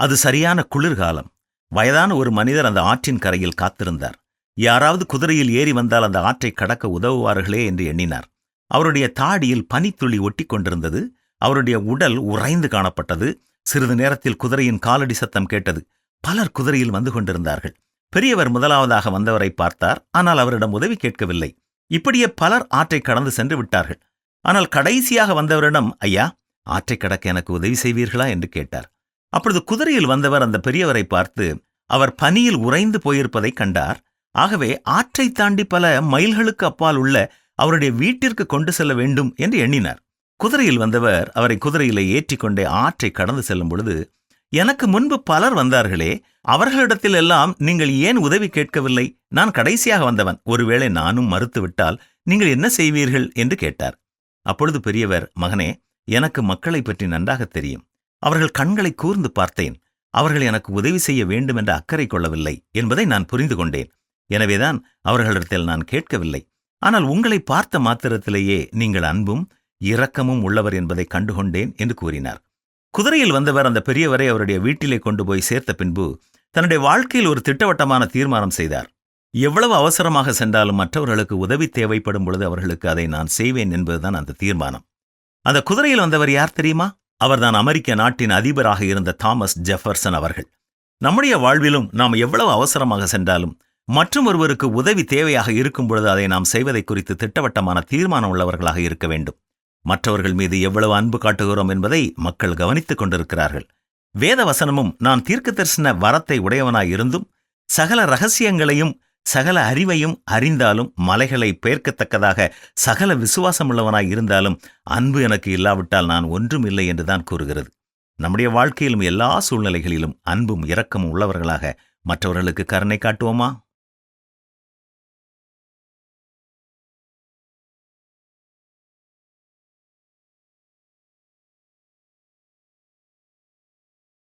அது சரியான குளிர்காலம். வயதான ஒரு மனிதர் அந்த ஆற்றின் கரையில் காத்திருந்தார். யாராவது குதிரையில் ஏறி வந்தால் அந்த ஆற்றை கடக்க உதவுவார்களே என்று எண்ணினார். அவருடைய தாடியில் பனித்துளி ஒட்டி கொண்டிருந்தது. அவருடைய உடல் உறைந்து காணப்பட்டது. சிறிது நேரத்தில் குதிரையின் காலடி சத்தம் கேட்டது. பலர் குதிரையில் வந்து கொண்டிருந்தார்கள். பெரியவர் முதலாவதாக வந்தவரை பார்த்தார். ஆனால் அவரிடம் உதவி கேட்கவில்லை. இப்படியே பலர் ஆற்றை கடந்து சென்று விட்டார்கள். ஆனால் கடைசியாக வந்தவரிடம் ஐயா ஆற்றை கடக்க எனக்கு உதவி செய்வீர்களா? என்று கேட்டார். அப்பொழுது குதிரையில் வந்தவர் அந்த பெரியவரை பார்த்து அவர் பனியில் உறைந்து போயிருப்பதை கண்டார். ஆகவே ஆற்றை தாண்டி பல மைல்களுக்கு அப்பால் உள்ள அவருடைய வீட்டிற்கு கொண்டு செல்ல வேண்டும் என்று எண்ணினார். குதிரையில் வந்தவர் அவரை குதிரையிலே ஏற்றிக்கொண்டே ஆற்றை கடந்து செல்லும் பொழுது எனக்கு முன்பு பலர் வந்தார்களே அவர்களிடத்தில் எல்லாம் நீங்கள் ஏன் உதவி கேட்கவில்லை? நான் கடைசியாக வந்தவன். ஒருவேளை நானும் மறுத்துவிட்டால் நீங்கள் என்ன செய்வீர்கள்? என்று கேட்டார். அப்பொழுது பெரியவர் மகனே எனக்கு மக்களை பற்றி நன்றாக தெரியும். அவர்கள் கண்களை கூர்ந்து பார்த்தேன். அவர்கள் எனக்கு உதவி செய்ய வேண்டும் என்ற அக்கறை கொள்ளவில்லை என்பதை நான் புரிந்து கொண்டேன். எனவேதான் அவர்களிடத்தில் நான் கேட்கவில்லை. ஆனால் உங்களை பார்த்த மாத்திரத்திலேயே நீங்கள் அன்பும் இரக்கமும் உள்ளவர் என்பதை கண்டுகொண்டேன் என்று கூறினார். குதிரையில் வந்தவர் அந்த பெரியவரை அவருடைய வீட்டிலே கொண்டு போய் சேர்த்த பின்பு தன்னுடைய வாழ்க்கையில் ஒரு திட்டவட்டமான தீர்மானம் செய்தார். எவ்வளவு அவசரமாக சென்றாலும் மற்றவர்களுக்கு உதவி தேவைப்படும் பொழுது அவர்களுக்கு அதை நான் செய்வேன் என்பதுதான் அந்த தீர்மானம். அந்த குதிரையில் வந்தவர் யார் தெரியுமா? அவர்தான் அமெரிக்க நாட்டின் அதிபராக இருந்த தாமஸ் ஜெஃபர்சன் அவர்கள். நம்முடைய வாழ்விலும் நாம் எவ்வளவு அவசரமாக சென்றாலும் மற்றும் ஒருவருக்கு உதவி தேவையாக இருக்கும் பொழுது அதை நாம் செய்வதை குறித்து திட்டவட்டமான தீர்மானம் உள்ளவர்களாக இருக்க வேண்டும். மற்றவர்கள் மீது எவ்வளவு அன்பு காட்டுகிறோம் என்பதை மக்கள் கவனித்துக் கொண்டிருக்கிறார்கள். வேத வசனமும் நான் தீர்க்க தரிசன வரத்தை உடையவனாய் இருந்தும் சகல ரகசியங்களையும் சகல அறிவையும் அறிந்தாலும் மலைகளை பெயர்க்கத்தக்கதாக சகல விசுவாசமுள்ளவனாய் இருந்தாலும் அன்பு எனக்கு இல்லாவிட்டால் நான் ஒன்றும் இல்லை என்றுதான் கூறுகிறது. நம்முடைய வாழ்க்கையிலும் எல்லா சூழ்நிலைகளிலும் அன்பும் இரக்கமும் உள்ளவர்களாக மற்றவர்களுக்கு கருணை காட்டுவோமா?